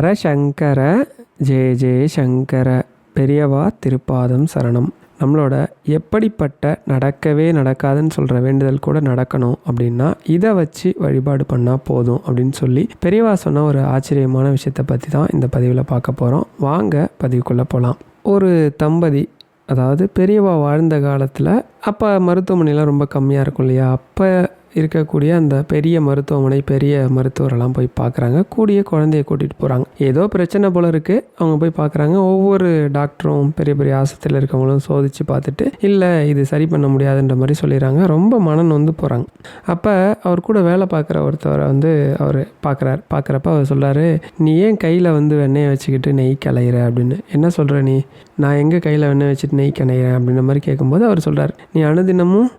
ஹரசங்கர ஜெய ஜெய சங்கர பெரியவா திருப்பாதம் சரணம். நம்மளோட எப்படிப்பட்ட நடக்கவே நடக்காதுன்னு சொல்கிற வேண்டுதல் கூட நடக்கணும் அப்படின்னா இதை வச்சு வழிபாடு பண்ணால் போதும் அப்படின்னு சொல்லி பெரியவா சொன்ன ஒரு ஆச்சரியமான விஷயத்தை பற்றி தான் இந்த பதிவில் பார்க்க போகிறோம் வாங்க பதிவுக்குள்ளே போகலாம் ஒரு தம்பதி அதாவது பெரியவா வாழ்ந்த காலத்தில் அப்போ மருத்துவமனைலாம் ரொம்ப கம்மியாக இருக்கும் இல்லையா? அப்போ இருக்கக்கூடிய அந்த பெரிய மருத்துவமனை பெரிய மருத்துவரெல்லாம் போய் பார்க்குறாங்க. கூடிய குழந்தைய கூட்டிகிட்டு போகிறாங்க ஏதோ பிரச்சனை போல் இருக்குது அவங்க போய் பார்க்குறாங்க. ஒவ்வொரு டாக்டரும் பெரிய பெரிய ஆஸ்பத்திரியில் இருக்கவங்களும் சோதித்து பார்த்துட்டு இல்லை இது சரி பண்ண முடியாதுன்ற மாதிரி சொல்லிடுறாங்க ரொம்ப மனம் வந்து போகிறாங்க அப்போ அவர் கூட வேலை பார்க்குற ஒருத்தவரை வந்து அவர் பார்க்குறாரு. பார்க்குறப்ப அவர் சொல்கிறாரு நீ ஏன் கையில் வந்து வெண்ணெயை வச்சுக்கிட்டு நெய் கலையிற? அப்படின்னு. என்ன சொல்கிற நீ? நான் எங்கே கையில் வெண்ணெய் வச்சுட்டு நெய் கலையிறேன் அப்படின்ற மாதிரி கேட்கும்போது அவர் சொல்கிறார் நீ அனுதினமும்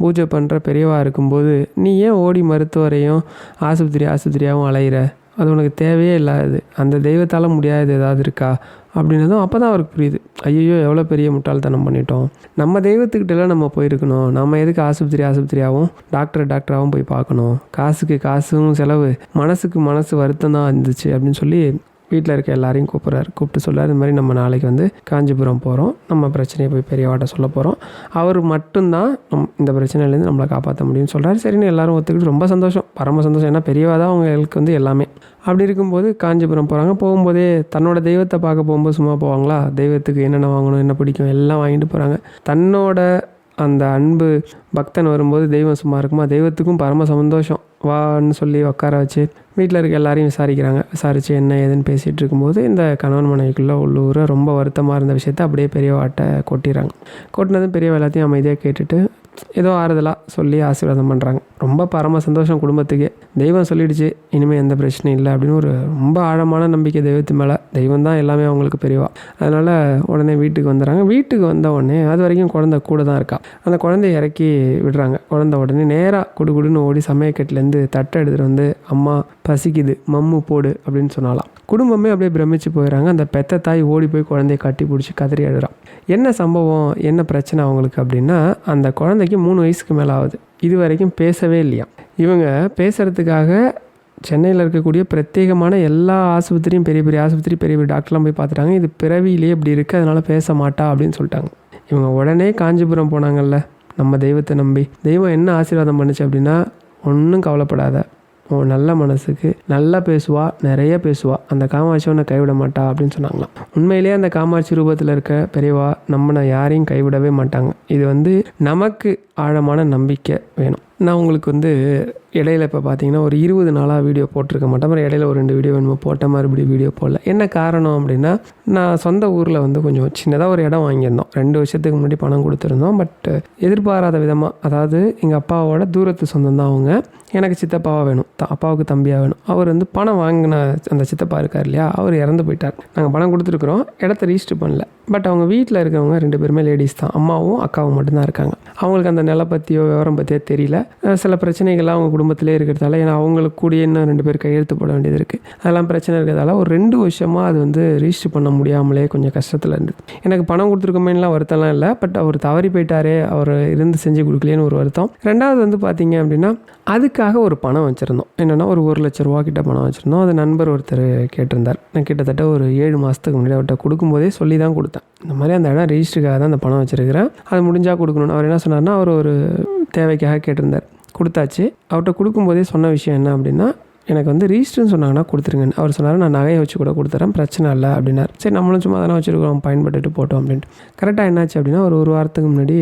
பூஜை பண்ணுற பெரியவா இருக்கும்போது நீ ஏன் ஓடி மருத்துவரையும் ஆஸ்பத்திரி ஆஸ்பத்திரியாகவும் அலையிற? அது உனக்கு தேவையே இல்லாது அந்த தெய்வத்தால் முடியாதது ஏதாவது இருக்கா? அப்படின்னதும் அப்போ தான் அவருக்கு புரியுது. ஐயோ எவ்வளோ பெரிய முட்டாள்தனம் பண்ணிட்டோம். நம்ம தெய்வத்துக்கிட்டலாம் நம்ம போயிருக்கணும். நம்ம எதுக்கு ஆஸ்பத்திரி ஆஸ்பத்திரியாகவும் டாக்டர் டாக்டராகவும் போய் பார்க்கணும்? காசுக்கு காசும் செலவு மனசுக்கு மனசு வருத்தம் தான் இருந்துச்சு அப்படின்னு சொல்லி வீட்டில் இருக்க எல்லாரையும் கூப்பிட்றாரு. கூப்பிட்டு சொல்கிறார் இந்த மாதிரி நம்ம நாளைக்கு வந்து காஞ்சிபுரம் போகிறோம் நம்ம பிரச்சனையை போய் பெரியவாட்ட சொல்ல போகிறோம் அவர் மட்டும்தான் நம் இந்த பிரச்சனையிலேருந்து நம்மளை காப்பாற்ற முடியும்னு சொல்கிறார் சரின்னு எல்லாரும் ஒத்துக்கிட்டு ரொம்ப சந்தோஷம். பரம சந்தோஷம். ஏன்னா பெரியவா தான் அவங்களுக்கு வந்து எல்லாமே. அப்படி இருக்கும்போது காஞ்சிபுரம் போகிறாங்க போகும்போதே தன்னோட தெய்வத்தை பார்க்க போகும்போது சும்மா போவாங்களா? தெய்வத்துக்கு என்னென்ன வாங்கணும் என்ன பிடிக்கும் எல்லாம் வாங்கிட்டு போகிறாங்க தன்னோட அந்த அன்பு பக்தன் வரும்போது தெய்வம் சும்மா இருக்குமா? தெய்வத்துக்கும் பரம சந்தோஷம். வான்னு சொல்லி உட்கார வச்சு வீட்டில் இருக்க எல்லாரையும் விசாரிக்கிறாங்க. விசாரித்து என்ன ஏதுன்னு பேசிகிட்டு இருக்கும்போது இந்த கணவன் மனைவிக்குள்ளே உள்ளூர ரொம்ப வருத்தமாக இருந்த விஷயத்த அப்படியே பெரியவாட்ட கொட்டிடுறாங்க கொட்டினதும் பெரியவா எல்லாத்தையும் அமைதியாக கேட்டுட்டு ஏதோ ஆறுதலாக சொல்லி ஆசீர்வாதம் பண்ணுறாங்க ரொம்ப பரம சந்தோஷம் குடும்பத்துக்கே. தெய்வம் சொல்லிடுச்சு இனிமேல் எந்த பிரச்சனையும் இல்லை அப்படின்னு ஒரு ரொம்ப ஆழமான நம்பிக்கை தெய்வத்து மேலே. தெய்வம் தான் எல்லாமே அவங்களுக்கு பெரியவா. அதனால் உடனே வீட்டுக்கு வந்துடுறாங்க. வீட்டுக்கு வந்த உடனே அது வரைக்கும் குழந்தை கூட தான் இருக்கா. அந்த குழந்தைய இறக்கி விடுறாங்க. குழந்த உடனே நேராக குடு குடுன்னு ஓடி சமயக்கட்டிலேருந்து தட்டை எடுத்துகிட்டு வந்து அம்மா பசிக்குது மம்மு போடு அப்படின்னு சொன்னாலாம் குடும்பமே அப்படியே பிரமிச்சு போயிடறாங்க. அந்த பெத்த தாய் ஓடி போய் குழந்தைய கட்டி பிடிச்சி கதறி எழுறான் என்ன சம்பவம் என்ன பிரச்சனை அவங்களுக்கு அப்படின்னா அந்த குழந்தைக்கு மூணு வயசுக்கு மேலே ஆகுது இது வரைக்கும் பேசவே இல்லையா இவங்க பேசுகிறதுக்காக சென்னையில் இருக்கக்கூடிய பிரத்யேகமான எல்லா ஆஸ்பத்திரியும் பெரிய பெரிய ஆஸ்பத்திரி பெரிய பெரிய டாக்டர்லாம் போய் பார்த்துட்டாங்க. இது பிறவியிலே இப்படி இருக்குது அதனால் பேச மாட்டா அப்படின்னு சொல்லிட்டாங்க. இவங்க உடனே காஞ்சிபுரம் போனாங்கல்ல நம்ம தெய்வத்தை நம்பி. தெய்வம் என்ன ஆசீர்வாதம் பண்ணுச்சு அப்படின்னா ஒன்றும் கவலைப்படாத. உன் நல்ல மனசுக்கு நல்லா பேசுவா நிறைய பேசுவா. அந்த காமாட்சி உன்னை கைவிட மாட்டா அப்படின்னு சொன்னாங்களாம். உண்மையிலேயே அந்த காமாட்சி ரூபத்தில் இருக்க பெரியவா நம்மளை யாரையும் கைவிடவே மாட்டாங்க. இது வந்து நமக்கு ஆழமான நம்பிக்கை வேணும். நான் உங்களுக்கு வந்து இடையில இப்போ பார்த்தீங்கன்னா ஒரு இருபது நாளாக வீடியோ போட்டிருக்க மாட்டேன். இடையில ஒரு ரெண்டு வீடியோ வேணுமோ போட்ட மறுபடியும் வீடியோ போடல. என்ன காரணம் அப்படின்னா நான் சொந்த ஊரில் வந்து கொஞ்சம் சின்னதாக ஒரு இடம் வாங்கியிருந்தோம். ரெண்டு வருஷத்துக்கு முன்னாடி பணம் கொடுத்துருந்தோம். பட் எதிர்பாராத விதமாக அதாவது எங்கள் அப்பாவோட தூரத்து சொந்தம் தான் அவங்க. எனக்கு சித்தப்பாவாக வேணும். த அப்பாவுக்கு தம்பியாக வேணும். அவர் வந்து பணம் வாங்கின அந்த சித்தப்பா இருக்கார் இல்லையா அவர் இறந்து போயிட்டார். நாங்கள் பணம் கொடுத்துருக்குறோம். இடத்த ரிஜிஸ்டர் பண்ணல. பட் அவங்க வீட்டில் இருக்கிறவங்க ரெண்டு பேருமே லேடிஸ் தான். அம்மாவும் அக்காவும் மட்டும்தான் இருக்காங்க. அவங்களுக்கு அந்த நிலை பற்றியோ விவரம் பற்றியோ தெரியல. சில பிரச்சனைகள்லாம் அவங்க குடும்பத்திலே இருக்கிறதால ஏன்னா அவங்களுக்கு கூடிய இன்னும் ரெண்டு பேர் கையெழுத்து போட வேண்டியது இருக்குது அதெல்லாம் பிரச்சனை இருக்கிறதால ஒரு ரெண்டு வருஷமாக அது வந்து ரிஜிஸ்டர் பண்ண முடியாமலே கொஞ்சம் கஷ்டத்தில் இருந்தது. எனக்கு பணம் கொடுத்துருக்கோமேலாம் வருத்தம்லாம் இல்லை பட் அவர் தவறி போயிட்டாரே அவர் இருந்து செஞ்சு கொடுக்கலையேன்னு ஒரு வருத்தம். ரெண்டாவது வந்து பார்த்தீங்க அப்படின்னா அதுக்காக ஒரு பணம் வச்சுருந்தோம். என்னென்னா ஒரு ஒரு லட்ச ரூபா கிட்ட பணம் வச்சுருந்தோம். அது நண்பர் ஒருத்தர் கேட்டிருந்தார். நான் கிட்டத்தட்ட ஒரு ஏழு மாதத்துக்கு முன்னாடி அவர்கிட்ட கொடுக்கும்போதே சொல்லி தான் கொடுத்தேன். இந்த மாதிரி அந்த இடம் ரெஜிஸ்டருக்காக தான் அந்த பணம் வச்சுருக்கிறேன். அது முடிஞ்சால் கொடுக்கணும்னு. அவர் என்ன சொன்னார்னா அவர் ஒரு தேவைக்காக கேட்டிருந்தார். கொடுத்தாச்சு. அவர்கிட்ட கொடுக்கும்போதே சொன்ன விஷயம் என்ன அப்படின்னா எனக்கு வந்து ரீஸ்ட்னு சொன்னாங்கன்னா கொடுத்துருங்கன்னு. அவர் சொன்னார் நான் நகையை வச்சு கூட கொடுத்துறேன் பிரச்சனை இல்லை அப்படின்னார். சரி நம்மளும் சும்மா தானே வச்சுருக்கோம் பயன்பட்டுட்டு போட்டோம் அப்படின்ட்டு. கரெக்டாக என்னாச்சு அப்படின்னா ஒரு ஒரு வாரத்துக்கு முன்னாடி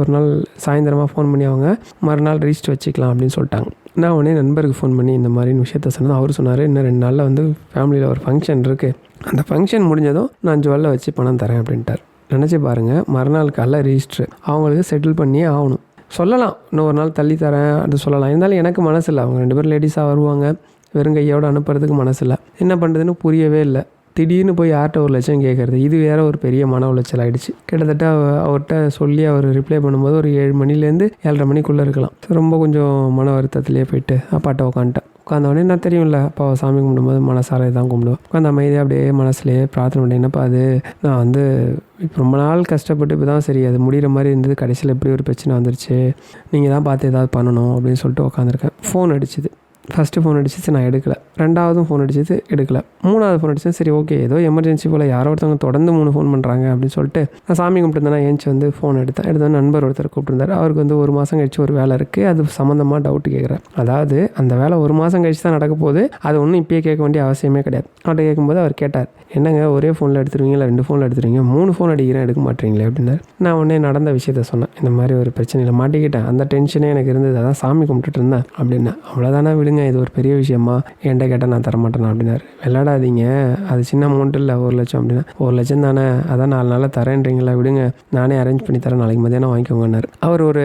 ஒரு நாள் சாயந்தரமாக ஃபோன் பண்ணி அவங்க மறுநாள் ரிஜிஸ்டர் வச்சுக்கலாம் அப்படின்னு சொல்லிட்டாங்க. நான் உடனே நண்பருக்கு ஃபோன் பண்ணி இந்த மாதிரி விஷயத்த சொன்னது அவர் சொன்னார் இன்னும் ரெண்டு நாளில் வந்து ஃபேமிலியில் ஒரு ஃபங்க்ஷன் இருக்குது அந்த ஃபங்க்ஷன் முடிஞ்சதும் நான் ஜுவல்ல வச்சு பணம் தரேன் அப்படின்ட்டார். நினச்சி பாருங்கள் மறுநாள் காலைல ரிஜிஸ்டர் அவங்களுக்கு செட்டில் பண்ணியே ஆகணும். சொல்லலாம். இன்னும் ஒரு நாள் தள்ளி தரேன் அது சொல்லலாம். இருந்தாலும் எனக்கு மனசு இல்லை அவங்க ரெண்டு பேரும் லேடிஸாக வருவாங்க. வெறும் கையோடு அனுப்புறதுக்கு மனசு இல்லை என்ன பண்ணுறதுன்னு புரியவே இல்லை. திடீர்னு போய் யார்கிட்ட ஒரு லட்சம் கேட்குறது இது வேற ஒரு பெரிய மன உளைச்சல் ஆகிடுச்சு கிட்டத்தட்ட அவர்கிட்ட சொல்லி அவர் ரிப்ளை பண்ணும்போது ஒரு ஏழு மணிலேருந்து ஏழரை மணிக்குள்ளே இருக்கலாம். ரொம்ப கொஞ்சம் மன வருத்தத்திலே போயிட்டு அப்பாட்ட உட்காந்துட்டேன் உட்காந்த உடனே நான் தெரியும்ல? அப்போ சாமி கும்பிடும்போது மனசார தான் கும்பிடுவோம் உட்காந்து அமைதியாக அப்படியே மனசுலேயே பிரார்த்தனை பண்ணேன் என்னப்பா அது? நான் வந்து இப்போ ரொம்ப நாள் கஷ்டப்பட்டு இப்போ தான் சரி அது முடிகிற மாதிரி இருந்தது. கடைசியில் எப்படி ஒரு பிரச்சனை வந்துருச்சு. நீங்கள் தான் பார்த்து ஏதாவது பண்ணணும் அப்படின்னு சொல்லிட்டு உட்காந்துருக்கேன். ஃபோன் அடிச்சுது. ஃபஸ்ட்டு ஃபோன் அடிச்சிச்சு நான் எடுக்கலை. ரெண்டாவதும் ஃபோன் அடிச்சது எடுக்கல. மூணாவது ஃபோன் அடிச்சது சரி ஓகே ஏதோ எமர்ஜென்சி போல் யாரோ ஒருத்தவங்க தொடர்ந்து மூணு ஃபோன் பண்ணுறாங்க அப்படின்னு சொல்லிட்டு நான் சாமி கும்பிட்டுருந்தேன் ஏஞ்சி வந்து ஃபோன் எடுத்தேன். எடுத்து நண்பர் ஒருத்தர் கூப்பிட்டுருந்தார். அவருக்கு வந்து ஒரு மாதம் கழிச்சு ஒரு வேலை இருக்குது அது சம்மந்தமாக டவுட் கேட்குறேன் அதாவது அந்த வேலை ஒரு மாதம் கழிச்சு தான் நடக்க போகுது. அது ஒன்றும் இப்பயே கேட்க வேண்டிய அவசியமே கிடையாது. அவர்கிட்ட கேட்கும்போது அவர் கேட்டார் என்னங்க ஒரே ஃபோனில் எடுத்துருவீங்களா? ரெண்டு ஃபோனில் எடுத்துருவீங்க? மூணு ஃபோன் அடிக்கிறேன் எடுக்க மாட்டீங்களே? அப்படின்னாரு. நான் உடனே நடந்த விஷயத்த சொன்னேன். இந்த மாதிரி ஒரு பிரச்சனையில் மாட்டிக்கிட்டேன். அந்த டென்ஷனே எனக்கு இருந்தது. அதான் சாமி கும்பிட்டுட்டு இருந்தேன் அப்படின்னா அவ்வளோதானே விடுங்க இது ஒரு பெரிய விஷயமா? என்கிட்ட கேட்டால் நான் தரமாட்டேன் அப்படின்னாரு. விளையாடாதீங்க. அது சின்ன அமௌண்ட் இல்லை. ஒரு லட்சம் அப்படின்னா. ஒரு லட்சம் தானே. அதான் நாலு நாளில் தரேன்றீங்களா விடுங்க. நானே அரேஞ்ச் பண்ணி தரேன். நாளைக்கு மதியானம் வாங்கிக்கோங்கன்னாரு. அவர் ஒரு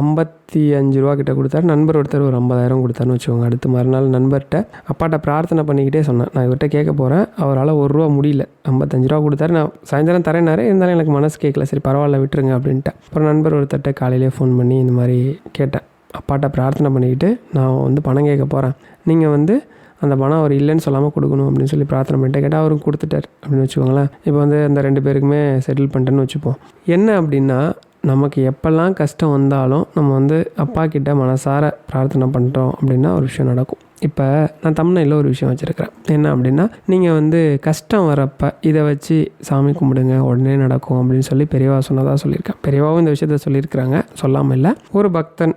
ஐம்பத்தி அஞ்சு ரூபா கிட்ட கொடுத்தாரு. நண்பர் ஒருத்தர் ஒரு ஐம்பதாயிரம் கொடுத்தாருன்னு வச்சுக்கோங்க. அடுத்த மறுநாள் நண்பர்கிட்ட அப்பாட்ட பிரார்த்தனை பண்ணிக்கிட்டே சொன்னேன். நான் இவர்கிட்ட கேட்க போகிறேன் அவரால் ஒரு ரூபா முடியல. ஐம்பத்தஞ்சு ரூபா கொடுத்தாரு. நான் சாயந்தரம் தரேனாரு இருந்தாலும் எனக்கு மனசு கேட்கல. சரி பரவாயில்ல விட்டுருங்க அப்படின்ட்டு அப்புறம் நண்பர் ஒருத்தர்கிட்ட காலையிலே ஃபோன் பண்ணி இந்த மாதிரி கேட்டேன். அப்பாட்ட பிரார்த்தனை பண்ணிக்கிட்டு நான் வந்து பணம் கேட்க போகிறேன் நீங்கள் வந்து அந்த பணம் அவர் இல்லைன்னு சொல்லாமல் கொடுக்கணும் அப்படின்னு சொல்லி பிரார்த்தனை பண்ணிட்டு கேட்டால் அவரும் கொடுத்துட்டார் அப்படின்னு வச்சுக்கோங்களேன். இப்போ வந்து அந்த ரெண்டு பேருக்குமே செட்டில் பண்ணிட்டேன்னு வச்சுப்போம். என்ன அப்படின்னா நமக்கு எப்போல்லாம் கஷ்டம் வந்தாலும் நம்ம வந்து அப்பா கிட்ட மனசார பிரார்த்தனை பண்ணுறோம் அப்படின்னா ஒரு விஷயம் நடக்கும். இப்போ நான் தமிழ்நாட்டில் ஒரு விஷயம் வச்சுருக்கிறேன். என்ன அப்படின்னா நீங்கள் வந்து கஷ்டம் வரப்போ இதை வச்சு சாமி கும்பிடுங்க உடனே நடக்கும் அப்படின்னு சொல்லி பெரியவா சொன்னதாக சொல்லியிருக்கேன். பெரியவாவும் இந்த விஷயத்த சொல்லியிருக்கிறாங்க. சொல்லாமல் இல்லை. ஒரு பக்தன்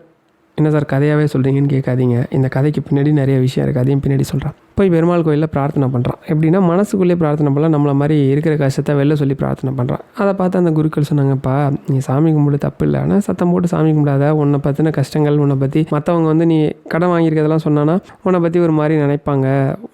என்ன சார் கதையாகவே சொல்கிறீங்கன்னு கேட்காதீங்க. இந்த கதைக்கு பின்னாடி நிறைய விஷயம் இருக்குது அதையும் பின்னாடி சொல்கிறேன் போய் பெருமாள் கோயிலில் பிரார்த்தனை பண்ணுறான் எப்படின்னா மனசுக்குள்ளே பிரார்த்தனை பண்ணலாம். நம்மளை மாதிரி இருக்கிற கஷ்டத்தை வெளில சொல்லி பிரார்த்தனை பண்ணுறான் அதை பார்த்து அந்த குருக்கள் சொன்னாங்கப்பா நீ சாமி கும்பிடு தப்பு இல்லை. ஆனால் சத்தம் போட்டு சாமி கும்பிடாத. உன்னை பற்றின கஷ்டங்கள் உன்னை பற்றி மற்றவங்க வந்து நீ கடன் வாங்கியிருக்கிறதெல்லாம் சொன்னான்னா உன்னை பற்றி ஒரு மாதிரி நினைப்பாங்க.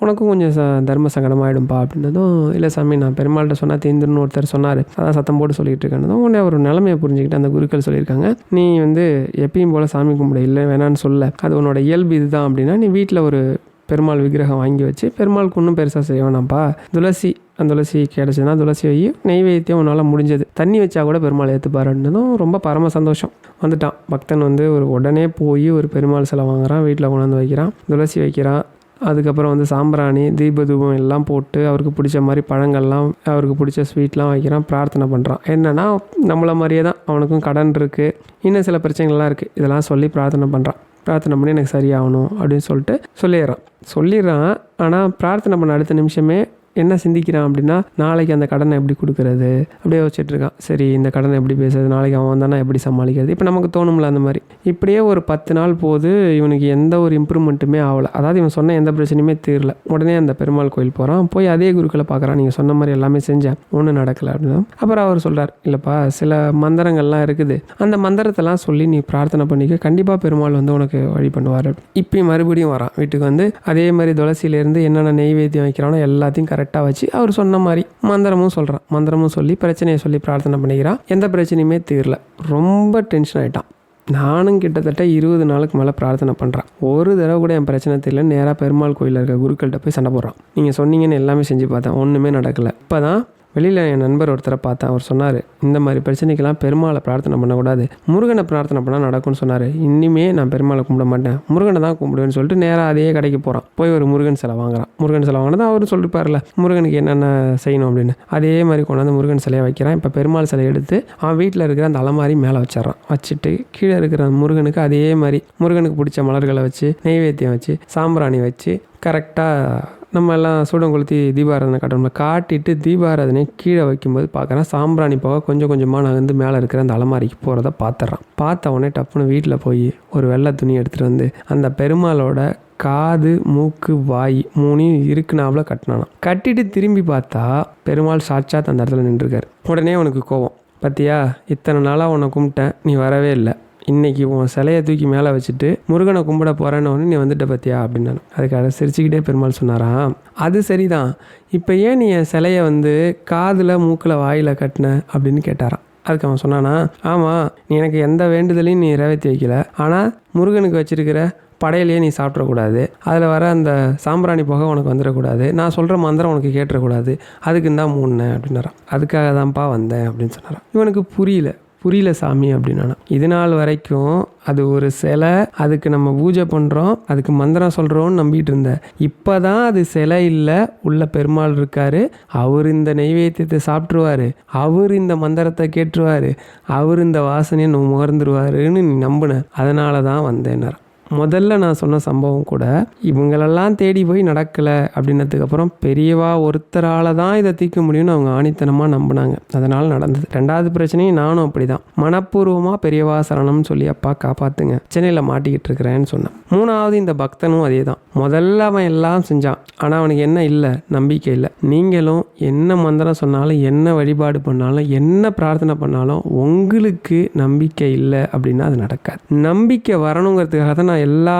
உனக்கும் கொஞ்சம் ச தர்ம சங்கடமாயிடும்பா அப்படின்றதும் அப்படின்னதும் இல்லை சாமி நான் பெருமாள்கிட்ட சொன்னால் தீந்துருன்னு ஒருத்தர் சொன்னார். அதான் சத்தம் போட்டு சொல்லிட்டு இருக்கேன்னதும் உடனே ஒரு நிலைமையை புரிஞ்சுக்கிட்டு அந்த குருக்கள் சொல்லியிருக்காங்க. நீ வந்து எப்பயும் போல் சாமி கும்பிட இல்லை வேணான்னு சொல்ல. அது உன்னோட இயல்பு இதுதான் அப்படின்னா நீ வீட்டில் ஒரு பெருமாள் விக்கிரகம் வாங்கி வச்சு பெருமாளுக்கு ஒன்றும் பெருசாக செய்ய வேணாம்ப்பா துளசி அந்த துளசி கிடச்சதுன்னா துளசி வை நெய்வேத்தியம் உன்னால் முடிஞ்சது. தண்ணி வச்சா கூட பெருமாள் ஏற்றுப்பாருன்னதும் ரொம்ப பரம சந்தோஷம். வந்துட்டான். பக்தன் வந்து ஒரு உடனே போய் ஒரு பெருமாள் சிலை வாங்குறான் வீட்டில் கொண்டாந்து வைக்கிறான். துளசி வைக்கிறான். அதுக்கப்புறம் வந்து சாம்பிராணி தீபதூபம் எல்லாம் போட்டு அவருக்கு பிடிச்ச மாதிரி பழங்கள்லாம் அவருக்கு பிடிச்ச ஸ்வீட்லாம் வைக்கிறான் பிரார்த்தனை பண்ணுறான் என்னென்னா நம்மளை மாதிரியே தான் அவனுக்கும் கடன் இருக்குது இன்னும் சில பிரச்சனைகள்லாம் இருக்குது இதெல்லாம் சொல்லி பிரார்த்தனை பண்ணுறான் பிரார்த்தனை பண்ணி எனக்கு சரியாகணும் அப்படின்னு சொல்லிட்டு சொல்லிடுறான். சொல்லிடுறான். ஆனால் பிரார்த்தனை பண்ண அடுத்த நிமிஷமே என்ன சிந்திக்கிறான் அப்படின்னா நாளைக்கு அந்த கடனை எப்படி கொடுக்கறது? அப்படியே வச்சுட்டு இருக்கான். சரி இந்த கடனை எப்படி பேசுறது? நாளைக்கு அவன் வந்தானா எப்படி சமாளிக்கிறது? இப்போ நமக்கு தோணும்ல அந்த மாதிரி. இப்படியே ஒரு பத்து நாள் போது இவனுக்கு எந்த ஒரு இம்ப்ரூவ்மெண்ட்டுமே ஆகலை. அதாவது இவன் சொன்ன எந்த பிரச்சனையுமே தீரல. உடனே அந்த பெருமாள் கோயில் போகிறான் போய் அதே குருக்களை பார்க்குறான். நீங்கள் சொன்ன மாதிரி எல்லாமே செஞ்சேன். ஒன்றும் நடக்கலை அப்படின்னு. அப்புறம் அவர் சொல்கிறார் இல்லைப்பா சில மந்திரங்கள்லாம் இருக்குது. அந்த மந்திரத்தெல்லாம் சொல்லி நீ பிரார்த்தனை பண்ணிக்க. கண்டிப்பாக பெருமாள் வந்து உனக்கு வழி பண்ணுவார். இப்பயும் மறுபடியும் வரான். வீட்டுக்கு வந்து அதே மாதிரி துளசியிலேருந்து என்னென்ன நெய்வேத்தியம் வைக்கிறானோ எல்லாத்தையும் கரெக்ட் கரெக்டாக வச்சு அவர் சொன்ன மாதிரி மந்திரமும் சொல்கிறான் மந்திரமும் சொல்லி பிரச்சனையை சொல்லி பிரார்த்தனை பண்ணிக்கிறான் எந்த பிரச்சனையுமே தீரல. ரொம்ப டென்ஷன் ஆகிட்டான் நானும் கிட்டத்தட்ட இருபது நாளுக்கு மேலே பிரார்த்தனை பண்ணுறேன் ஒரு தடவை கூட என் பிரச்சனை தெரியல நேராக பெருமாள் கோயிலில் இருக்க குருக்கள்கிட்ட போய் சண்டை போடுறான். நீங்கள் சொன்னீங்கன்னு எல்லாமே செஞ்சு பார்த்தேன். ஒன்றுமே நடக்கலை. இப்போ தான் வெளியில் என் நண்பர் ஒருத்தரை பார்த்தேன். அவர் சொன்னார் இந்த மாதிரி பிரச்சனைக்கெல்லாம் பெருமாளை பிரார்த்தனை பண்ணக்கூடாது. முருகனை பிரார்த்தனை பண்ணால் நடக்கும்னு சொன்னார். இனிமே நான் பெருமாளை கும்பிட மாட்டேன். முருகனை தான் கும்பிடுவேன்னு சொல்லிட்டு நேராக அதே கடைக்கு போகிறான் போய் ஒரு முருகன் சிலை வாங்குறான். முருகன் சிலை வாங்கினது அவரும் சொல்லிருப்பார்ல முருகனுக்கு என்னென்ன செய்யணும்? அப்படின்னு. அதே மாதிரி கொண்டாந்து முருகன் சிலையை வைக்கிறான். இப்போ பெருமாள் சிலையை எடுத்து அவன் வீட்டில் இருக்கிற அந்த அலமாரி மேலே வச்சிடறான். வச்சுட்டு கீழே இருக்கிற முருகனுக்கு அதே மாதிரி முருகனுக்கு பிடிச்ச மலர்களை வச்சு நெய்வேத்தியம் வச்சு சாம்பிராணி வச்சு கரெக்டாக நம்ம எல்லாம் சூடம் கொளுத்தி தீபாராதனை காட்டணும் காட்டிட்டு தீபாராதனை கீழே வைக்கும்போது பார்க்குறேன் சாம்பிராணி போக கொஞ்சம் கொஞ்சமாக நான் வந்து மேலே இருக்கிற அந்த அலமாரிக்கு போகிறத பார்த்துட்றான். பார்த்த உடனே டப்புன்னு வீட்டில் போய் ஒரு வெள்ளை துணி எடுத்துகிட்டு வந்து அந்த பெருமாளோட காது மூக்கு வாய் மூணையும் இருக்குனாவில் கட்டினானாம். கட்டிட்டு திரும்பி பார்த்தா பெருமாள் சாட்சாத் அந்த இடத்துல நின்றுருக்காரு. உடனே உனக்கு கோவம் பார்த்தியா இத்தனை நாளாக உன்னை கும்பிட்டேன் நீ வரவே இல்லை. இன்னைக்கு உன் சிலையை தூக்கி மேலே வச்சுட்டு முருகனை கும்பிட போகிறேன்னு நீ வந்துட்ட பத்தியா? அப்படின்னு அதுக்காக சிரிச்சுக்கிட்டே பெருமாள் சொன்னாராம். அது சரிதான். இப்போ ஏன் நீ என் சிலையை வந்து காதில் மூக்கில் வாயில் கட்டின? அப்படின்னு கேட்டாராம். அதுக்கு அவன் சொன்னானா ஆமாம் நீ எனக்கு எந்த வேண்டுதலையும் நீ நிறைவேற்றி வைக்கல. ஆனால் முருகனுக்கு வச்சிருக்கிற படையிலேயே நீ சாப்பிடக்கூடாது. அதில் வர அந்த சாம்பிராணி புகை உனக்கு வந்துடக்கூடாது. நான் சொல்கிற மந்திரம் உனக்கு கேட்டுறக்கூடாது. அதுக்கு தான் மூணு அப்படின்னாரான் அதுக்காக தான்ப்பா வந்தேன் அப்படின்னு சொன்னாரான் இவனுக்கு புரியல. புரியல சாமி அப்படின்னா இது நாள் வரைக்கும் அது ஒரு சிலை அதுக்கு நம்ம பூஜை பண்ணுறோம் அதுக்கு மந்திரம் சொல்கிறோம்னு நம்பிட்டு இருந்தேன் இப்போ தான் அது சிலை இல்லை உள்ள பெருமாள் இருக்காரு. அவர் இந்த நெய்வேத்தியத்தை சாப்பிட்ருவாரு அவர் இந்த மந்திரத்தை கேட்டுருவாரு. அவர் இந்த வாசனையை நம்ம முகர்ந்துருவாருன்னு நீ நம்பின. அதனால தான் வந்தேன்னார். முதல்ல நான் சொன்ன சம்பவம் கூட இவங்களெல்லாம் தேடி போய் நடக்கலை அப்படின்னதுக்கப்புறம் பெரியவா ஒருத்தரால் தான் இதை தீர்க்க முடியும்னு அவங்க ஆணித்தனமாக நம்பினாங்க. அதனால் நடந்தது. ரெண்டாவது பிரச்சனையும் நானும் அப்படி தான் மனப்பூர்வமாக பெரியவா சரணம்னு சொல்லி அப்பா காப்பாற்றுங்க சென்னையில் மாட்டிக்கிட்டு இருக்கிறேன்னு சொன்னேன். மூணாவது இந்த பக்தனும் அதே தான் முதல்ல அவன் எல்லாம் செஞ்சான். ஆனால் அவனுக்கு என்ன இல்லை நம்பிக்கை இல்லை. நீங்களும் என்ன மந்திரம் சொன்னாலும் என்ன வழிபாடு பண்ணாலும் என்ன பிரார்த்தனை பண்ணாலும் உங்களுக்கு நம்பிக்கை இல்லை அப்படின்னா அது நடக்காது. நம்பிக்கை வரணுங்கிறதுக்காக தான் நான் நான் எல்லா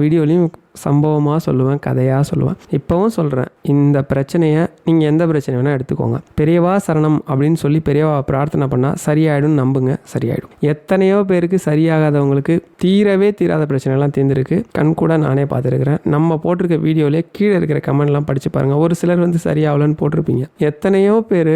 வீடியோலையும் சம்பவமாக சொல்லுவேன் கதையாக சொல்லுவேன். இப்போவும் சொல்கிறேன் இந்த பிரச்சனையை நீங்கள் எந்த பிரச்சனை வேணால் எடுத்துக்கோங்க. பெரியவா சரணம் அப்படின்னு சொல்லி பெரியவா பிரார்த்தனை பண்ணால் சரியாயிடும் நம்புங்க சரியாயிடும். எத்தனையோ பேருக்கு சரியாகாதவங்களுக்கு தீரவே தீராத பிரச்சனைலாம் தீர்ந்துருக்கு. கண் கூட நானே பார்த்துருக்குறேன். நம்ம போட்டிருக்க வீடியோவிலே கீழே இருக்கிற கமெண்ட்லாம் படித்து பாருங்கள் ஒரு சிலர் வந்து சரியாகலன்னு போட்டிருப்பீங்க. எத்தனையோ பேர்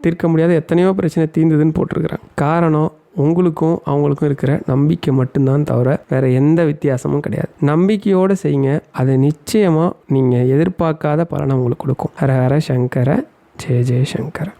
தீர்க்க முடியாத எத்தனையோ பிரச்சனை தீர்ந்ததுன்னு போட்டிருக்கிறாங்க காரணம் உங்களுக்கும் அவங்களுக்கும் இருக்கிற நம்பிக்கை மட்டும்தான் தவிர வேறு எந்த வித்தியாசமும் கிடையாது. நம்பிக்கையோடு செய்யுங்க. அதை நிச்சயமாக நீங்கள் எதிர்பார்க்காத பலனை உங்களுக்கு கொடுக்கும். ஹர ஹர சங்கர ஜெய ஜெய சங்கர.